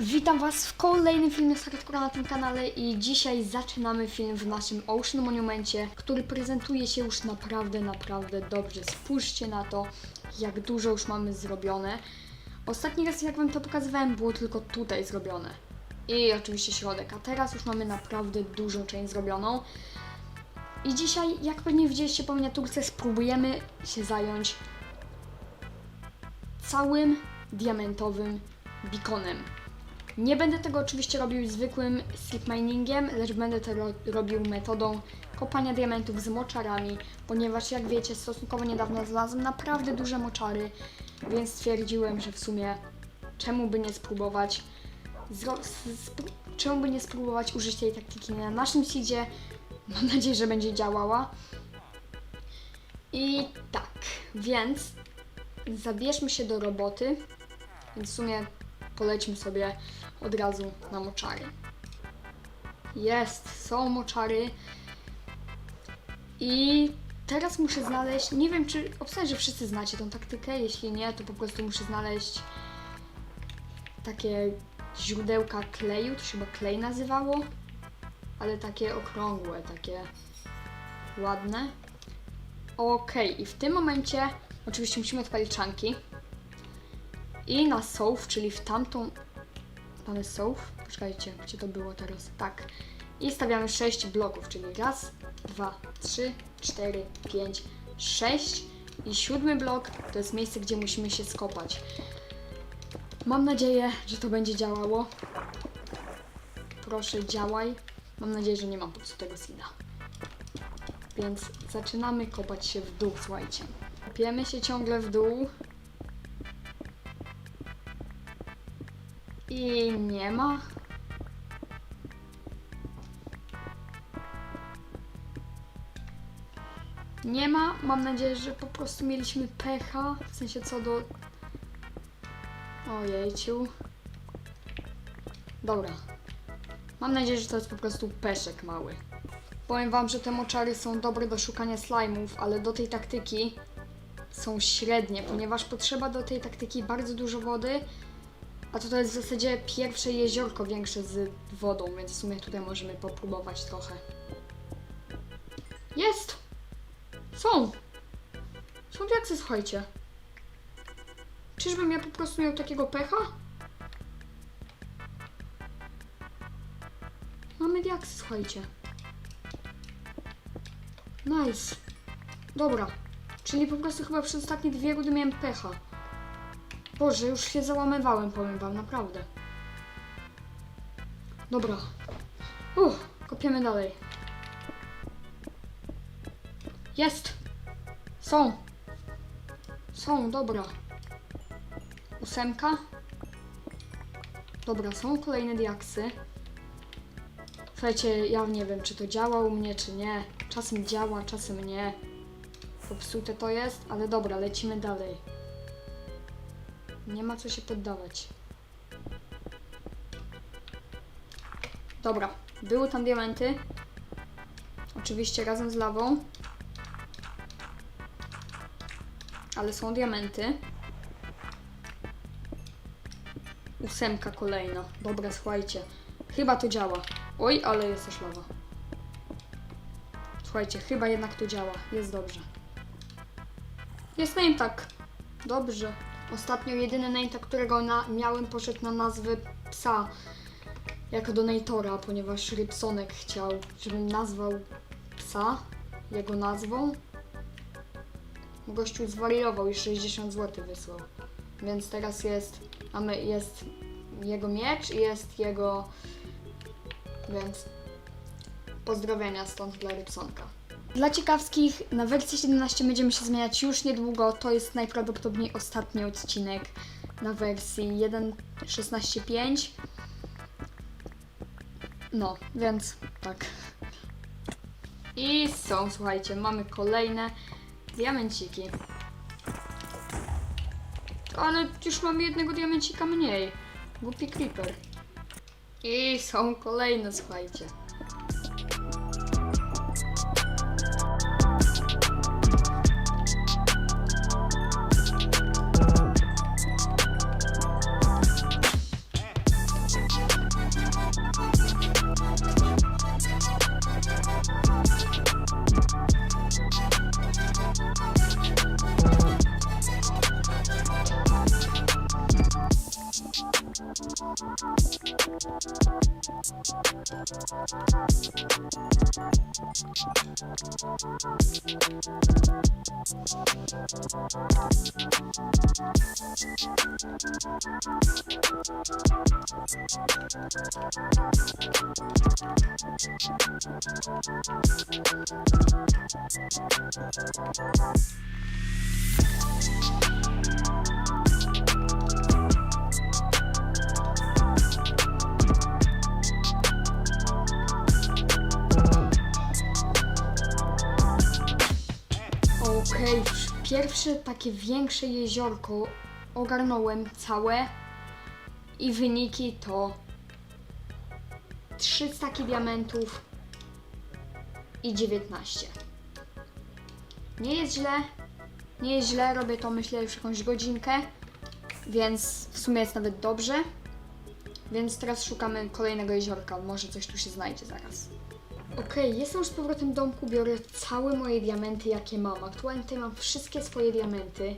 Witam Was w kolejnym filmie Hardcore na tym kanale i dzisiaj zaczynamy film w naszym Ocean Monumencie, który prezentuje się już naprawdę, naprawdę dobrze. Spójrzcie na to, jak dużo już mamy zrobione. Ostatni raz jak Wam to pokazywałem, było tylko tutaj zrobione. I oczywiście środek, a teraz już mamy naprawdę dużą część zrobioną. I dzisiaj, jak pewnie widzieliście po miniaturce, spróbujemy się zająć całym diamentowym beaconem. Nie będę tego oczywiście robił zwykłym strip miningiem, lecz będę to ro robił metodą kopania diamentów z moczarami, ponieważ jak wiecie, stosunkowo niedawno znalazłem naprawdę duże moczary, więc stwierdziłem, że w sumie czemu by nie spróbować czemu by nie spróbować użyć tej taktyki na naszym seedzie. Mam nadzieję, że będzie działała. I tak, więc zabierzmy się do roboty. Więc w sumie polećmy sobie od razu na moczary. Jest, są moczary. I teraz muszę znaleźć, nie wiem czy, obstawiam, że wszyscy znacie tą taktykę, jeśli nie, to po prostu muszę znaleźć takie źródełka kleju, to się chyba klej nazywało, ale takie okrągłe, takie ładne. Okej, i w tym momencie oczywiście musimy odpalić czanki. I na sołw, czyli w tamtą... Jest sołw? Poczekajcie, gdzie to było teraz? Tak. I stawiamy 6 bloków, czyli raz, dwa, trzy, cztery, pięć, sześć. I siódmy blok to jest miejsce, gdzie musimy się skopać. Mam nadzieję, że to będzie działało. Proszę, działaj. Mam nadzieję, że nie mam popsutego seeda. Więc zaczynamy kopać się w dół, słuchajcie. Kopiemy się ciągle w dół. I nie ma. Nie ma. Mam nadzieję, że po prostu mieliśmy pecha. W sensie co do. Ojejciu. Dobra. Mam nadzieję, że to jest po prostu peszek mały. Powiem wam, że te moczary są dobre do szukania slime'ów, ale do tej taktyki są średnie, ponieważ potrzeba do tej taktyki bardzo dużo wody, a to, to jest w zasadzie pierwsze jeziorko większe z wodą, więc w sumie tutaj możemy popróbować trochę. Jest! Są! Są diaksy, słuchajcie. Czyżbym ja po prostu miał takiego pecha? Mamy diaksy, słuchajcie. Nice. Dobra. Czyli po prostu chyba przez ostatnie dwie rundy miałem pecha. Boże, już się załamywałem, powiem wam, naprawdę. Dobra. Uff, kopiemy dalej. Jest! Są! Są, dobra. Ósemka. Dobra, są kolejne diaksy. Słuchajcie, ja nie wiem, czy to działa u mnie, czy nie. Czasem działa, czasem nie. Popsute to jest, ale dobra, lecimy dalej. Nie ma co się poddawać. Dobra, były tam diamenty. Oczywiście razem z lawą. Ale są diamenty. Ósemka kolejna. Dobra, słuchajcie. Chyba to działa. Oj, ale jest też lawa. Słuchajcie, chyba jednak to działa. Jest dobrze. Jest name tak. Dobrze. Ostatnio jedyny tag, którego na, miałem, poszedł na nazwę psa jako donatora, ponieważ Rybsonek chciał, żebym nazwał psa jego nazwą. Gościu zwariował i 60 zł wysłał. Więc teraz jest, mamy, jest jego miecz i jest jego, więc pozdrowienia stąd dla Rybsonka. Dla ciekawskich, na wersji 17 będziemy się zmieniać już niedługo. To jest najprawdopodobniej ostatni odcinek na wersji 1.16.5. No, więc tak. I są, słuchajcie, mamy kolejne diamenciki. Ale już mamy jednego diamencika mniej. Głupi creeper. I są kolejne, słuchajcie. Okej, pierwsze takie większe jeziorko ogarnąłem całe i wyniki to 3 staki diamentów i 19. Nie jest źle, nie jest źle, robię to myślę już jakąś godzinkę, więc w sumie jest nawet dobrze. Więc teraz szukamy kolejnego jeziorka, może coś tu się znajdzie zaraz. Okej, jestem już z powrotem w domku, biorę całe moje diamenty, jakie mam. Aktualnie tutaj mam wszystkie swoje diamenty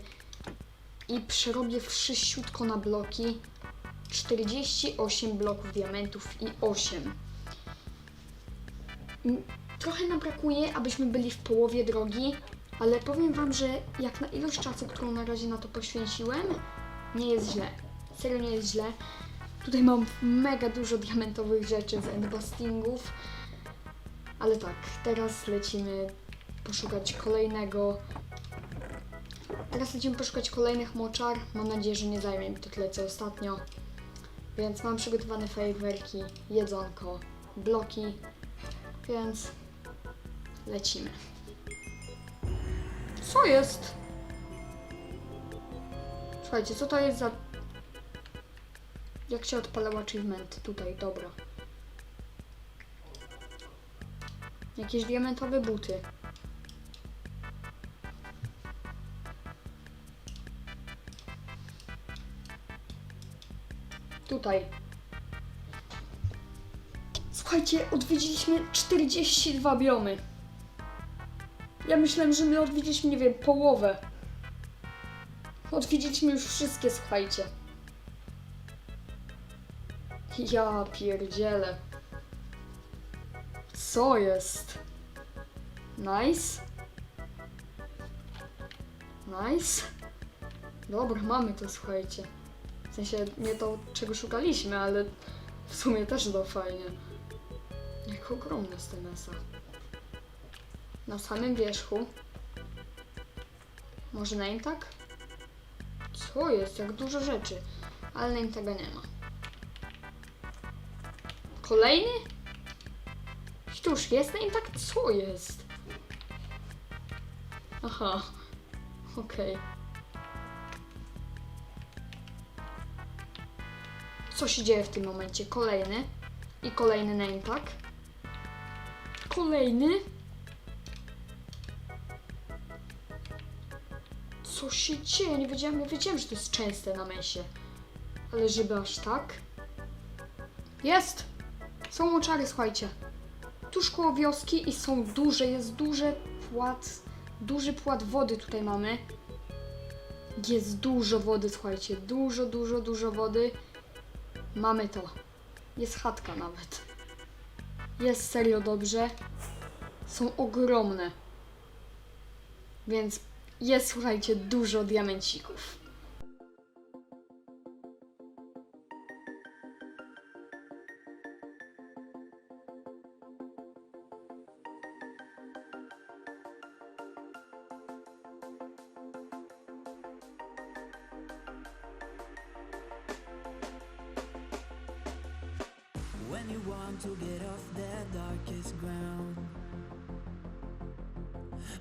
i przerobię wszyściutko na bloki. 48 bloków diamentów i 8. Mm, Trochę nam brakuje, abyśmy byli w połowie drogi, ale powiem Wam, że jak na ilość czasu, którą na razie na to poświęciłem, nie jest źle. Serio nie jest źle. Tutaj mam mega dużo diamentowych rzeczy z endbustingów. Ale tak, teraz lecimy poszukać kolejnego. Teraz lecimy poszukać kolejnych moczar. Mam nadzieję, że nie zajmie mi to tyle co ostatnio. Więc mam przygotowane fajerwerki, jedzonko, bloki. Więc lecimy. Co jest? Słuchajcie, co to jest za... Jak się odpalał achievement? Tutaj, dobra. Jakieś diamentowe buty. Tutaj. Słuchajcie, odwiedziliśmy 42 biomy. Ja myślałem, że my odwiedziliśmy, nie wiem, połowę. Odwiedziliśmy już wszystkie, słuchajcie. Ja pierdzielę. Co jest? Nice. Nice. Dobra, mamy to, słuchajcie. Sensie nie to, czego szukaliśmy, ale w sumie też to fajnie. Jak ogromne jest ten mesa. Na samym wierzchu. Może name tag? Co jest? Jak dużo rzeczy. Ale name taga nie ma. Kolejny? Cóż, jest name tag? Co jest? Aha. Okej. Co się dzieje w tym momencie? Kolejny. I kolejny name tag. Kolejny. Co się dzieje? Nie wiedziałem, wiedziałem, że to jest częste na mesie. Ale żeby aż tak? Jest! Są moczary, słuchajcie. Tuż koło wioski i są duże, jest duży płat, duży płat wody tutaj mamy. Jest dużo wody, słuchajcie, dużo, dużo, dużo wody. Mamy to. Jest chatka nawet. Jest serio dobrze. Są ogromne. Więc jest, słuchajcie, dużo diamencików. Want to get off that darkest ground,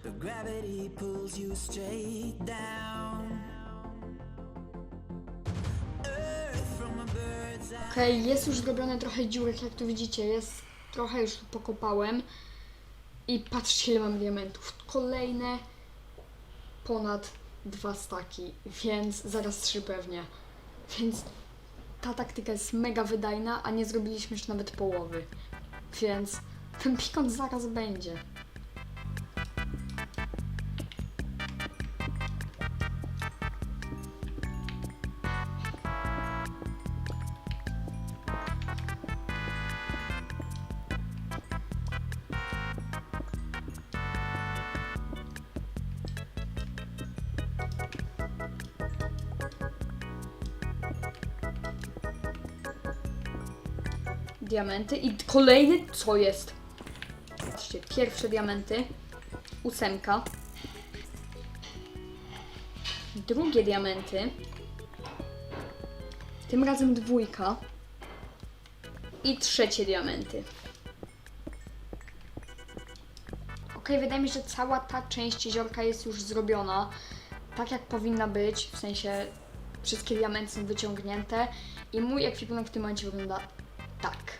but gravity pulls you straight down. Okej, jest już zrobione trochę dziurek, jak tu widzicie, jest trochę już pokopałem. I patrzcie, ile mam diamentów. Kolejne ponad dwa staki, więc zaraz trzy pewnie. Więc ta taktyka jest mega wydajna, a nie zrobiliśmy już nawet połowy. Więc ten pikon zaraz będzie. Diamenty. I kolejny, co jest? Patrzcie, pierwsze diamenty, ósemka, drugie diamenty, tym razem dwójka. I trzecie diamenty. Ok, wydaje mi się, że cała ta część jeziorka jest już zrobiona. Tak, jak powinna być, w sensie wszystkie diamenty są wyciągnięte. I mój ekwipunek w tym momencie wygląda tak.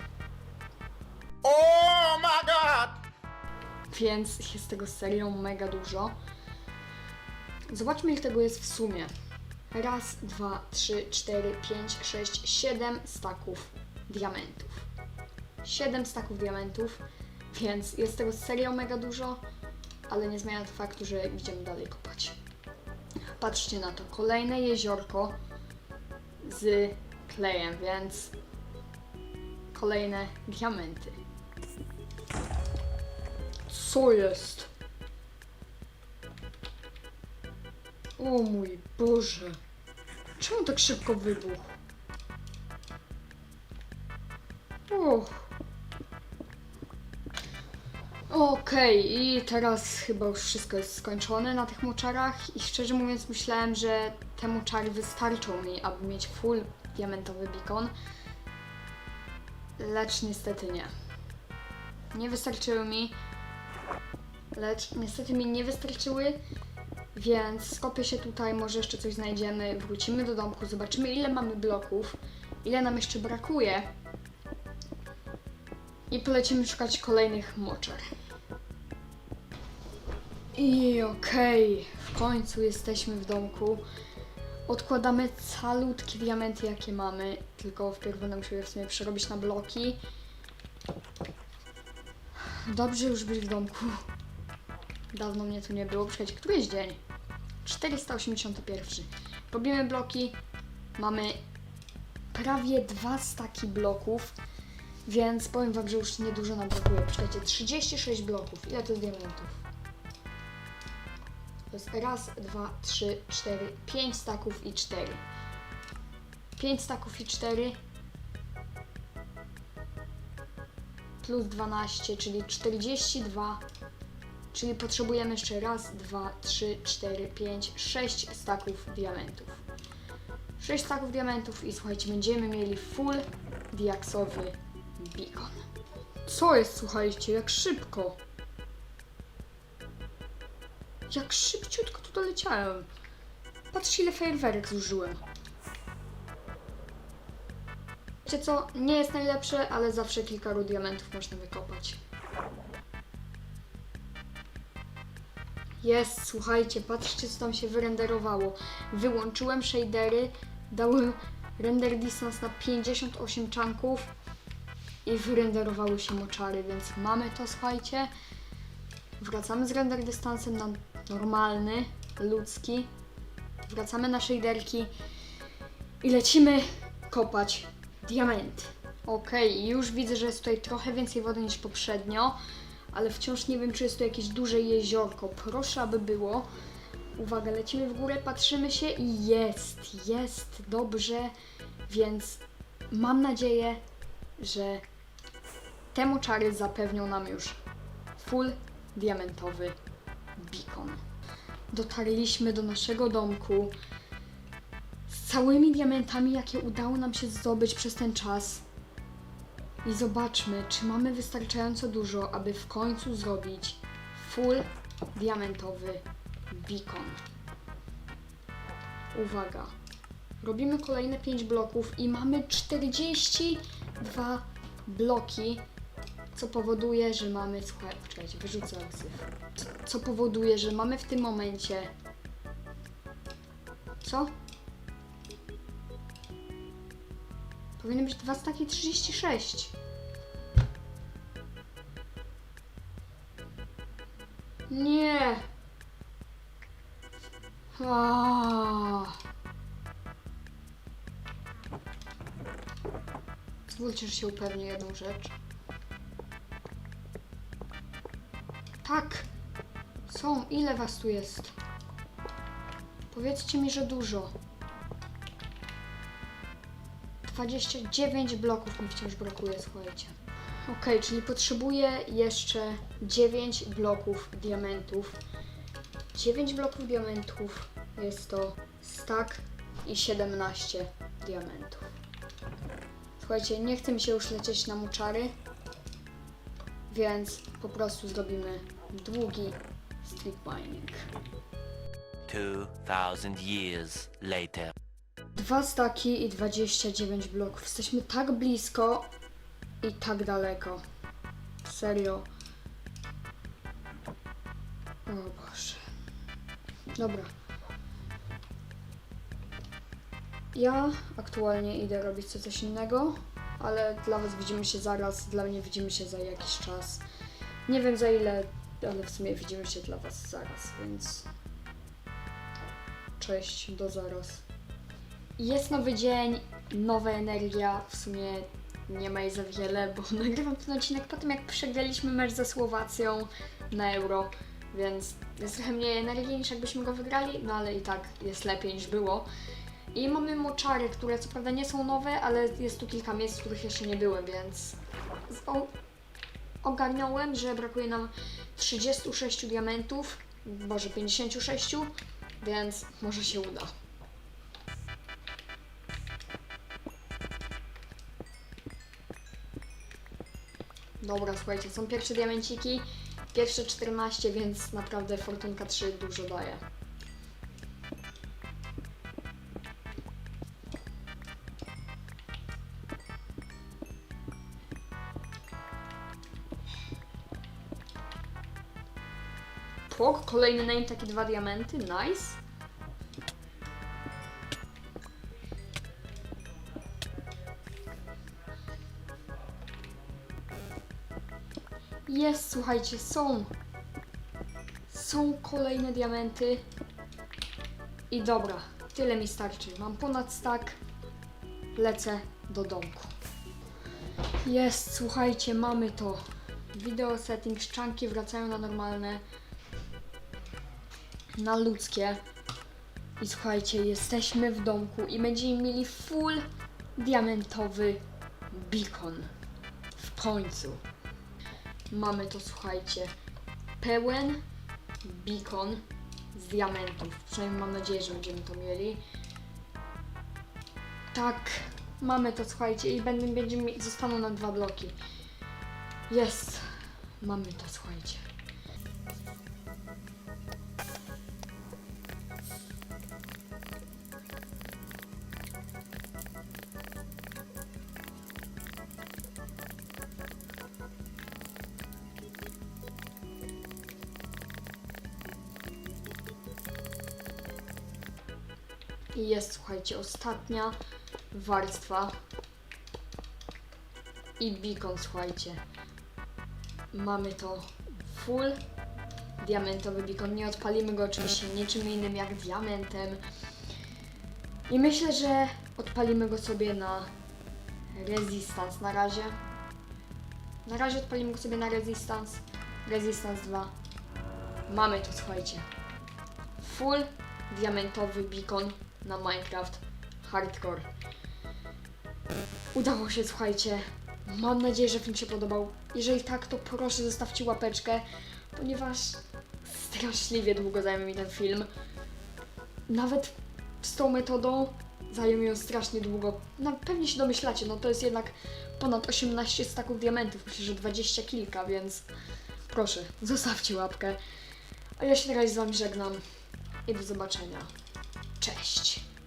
Oh my god! Więc jest tego serio mega dużo. Zobaczmy, ile tego jest w sumie. Raz, dwa, trzy, cztery, pięć, sześć, siedem staków diamentów. Siedem staków diamentów, więc jest tego serio mega dużo, ale nie zmienia to faktu, że idziemy dalej kopać. Patrzcie na to, kolejne jeziorko z klejem, więc kolejne diamenty. Co jest? O mój Boże. Czemu tak szybko wybuchł? Och. Okej, i teraz chyba już wszystko jest skończone na tych moczarach i szczerze mówiąc myślałem, że te moczary wystarczą mi, aby mieć full diamentowy beacon. Lecz niestety nie. Nie wystarczyły mi lecz niestety mi nie wystarczyły, więc skopię się tutaj, może jeszcze coś znajdziemy, wrócimy do domku, zobaczymy ile mamy bloków, ile nam jeszcze brakuje i polecimy szukać kolejnych moczar. I okej, w końcu jesteśmy w domku. Odkładamy calutkie diamenty, jakie mamy, tylko wpierw będę musiał je w sumie przerobić na bloki. Dobrze już być w domku. Dawno mnie tu nie było. Przecież któryś dzień? 481. Robimy bloki. Mamy prawie dwa staki bloków, więc powiem Wam, że już niedużo nam brakuje. Poczekajcie, 36 bloków. Ile to jest diamentów? Jest raz, dwa, trzy, cztery, pięć staków i cztery. Pięć staków i cztery plus 12, czyli 42 Czyli potrzebujemy jeszcze raz, dwa, trzy, cztery, pięć, sześć staków diamentów. Sześć staków diamentów i słuchajcie, będziemy mieli full diaksowy beacon. Co jest, słuchajcie, jak szybko? Jak szybciutko tu doleciałem. Patrzcie, ile fajerwerek zużyłem. Wiecie co, nie jest najlepsze, ale zawsze kilka ru diamentów można wykopać. Jest, słuchajcie, patrzcie co tam się wyrenderowało. Wyłączyłem shadery, dałem render distance na 58 czanków i wyrenderowały się moczary, więc mamy to, słuchajcie. Wracamy z render dystansem na normalny, ludzki. Wracamy na shaderki i lecimy kopać diamenty. Okej, już widzę, że jest tutaj trochę więcej wody niż poprzednio ale wciąż nie wiem, czy jest to jakieś duże jeziorko. Proszę, aby było. Uwaga, lecimy w górę, patrzymy się i jest, jest, dobrze, więc mam nadzieję, że te moczary zapewnią nam już full diamentowy beacon. Dotarliśmy do naszego domku z całymi diamentami, jakie udało nam się zdobyć przez ten czas. I zobaczmy, czy mamy wystarczająco dużo, aby w końcu zrobić full diamentowy beacon. Uwaga. Robimy kolejne 5 bloków i mamy 42 bloki, co powoduje, że mamy... Słuchaj, poczekajcie, wyrzucę aksyf. Co, co powoduje, że mamy w tym momencie... Co? Powinny być dwa staki 36. Nie. Aaaa. Pozwólcie, że się upewnię jedną rzecz. Tak. Są. Ile was tu jest? Powiedzcie mi, że dużo. 29 bloków mi wciąż brakuje, słuchajcie. Okej, czyli potrzebuję jeszcze 9 bloków diamentów. 9 bloków diamentów jest to stack i 17 diamentów. Słuchajcie, nie chce mi się już lecieć na muczary, więc po prostu zrobimy długi strip mining. 2,000 years later. Dwa staki i 29 bloków. Jesteśmy tak blisko i tak daleko. Serio. O Boże. Dobra. Ja aktualnie idę robić co coś innego, ale dla Was widzimy się zaraz, dla mnie widzimy się za jakiś czas. Nie wiem za ile, ale w sumie widzimy się dla Was zaraz, więc cześć, do zaraz. Jest nowy dzień, nowa energia, w sumie nie ma jej za wiele, bo nagrywam ten odcinek po tym, jak przegraliśmy mecz ze Słowacją na Euro, więc jest trochę mniej energii niż jakbyśmy go wygrali, no ale i tak jest lepiej niż było. I mamy moczary, które co prawda nie są nowe, ale jest tu kilka miejsc, w których jeszcze nie byłem, więc ogarniałem, że brakuje nam 36 diamentów, może 56, więc może się uda. Dobra, słuchajcie, są pierwsze diamenciki, pierwsze 14, więc naprawdę Fortunka 3 dużo daje. Kolejny name, takie dwa diamenty, nice. Jest, słuchajcie, są. Są kolejne diamenty. I dobra, tyle mi starczy. Mam ponad stack. Lecę do domku. Jest, słuchajcie, mamy to. Video settings, czanki wracają na normalne. Na ludzkie. I słuchajcie, jesteśmy w domku i będziemy mieli full diamentowy beacon. W końcu. Mamy to, słuchajcie, pełen beacon z diamentów. Przynajmniej mam nadzieję, że będziemy to mieli. Tak, mamy to, słuchajcie, i będę, będziemy, zostaną nam dwa bloki. Jest, mamy to, słuchajcie. Jest, słuchajcie, ostatnia warstwa. I beacon, słuchajcie. Mamy to full diamentowy beacon. Nie odpalimy go oczywiście niczym innym jak diamentem. I myślę, że odpalimy go sobie na resistance na razie. Na razie odpalimy go sobie na resistance. Resistance 2. Mamy to, słuchajcie. Full diamentowy beacon na Minecraft Hardcore. Udało się, słuchajcie. Mam nadzieję, że film się podobał. Jeżeli tak, to proszę zostawcie łapeczkę, ponieważ straszliwie długo zajmie mi ten film. Nawet z tą metodą zajmie mi on strasznie długo. No, pewnie się domyślacie, no to jest jednak ponad 18 staków diamentów, myślę, że 20 kilka, więc proszę, zostawcie łapkę. A ja się razie z wami żegnam i do zobaczenia. Cześć!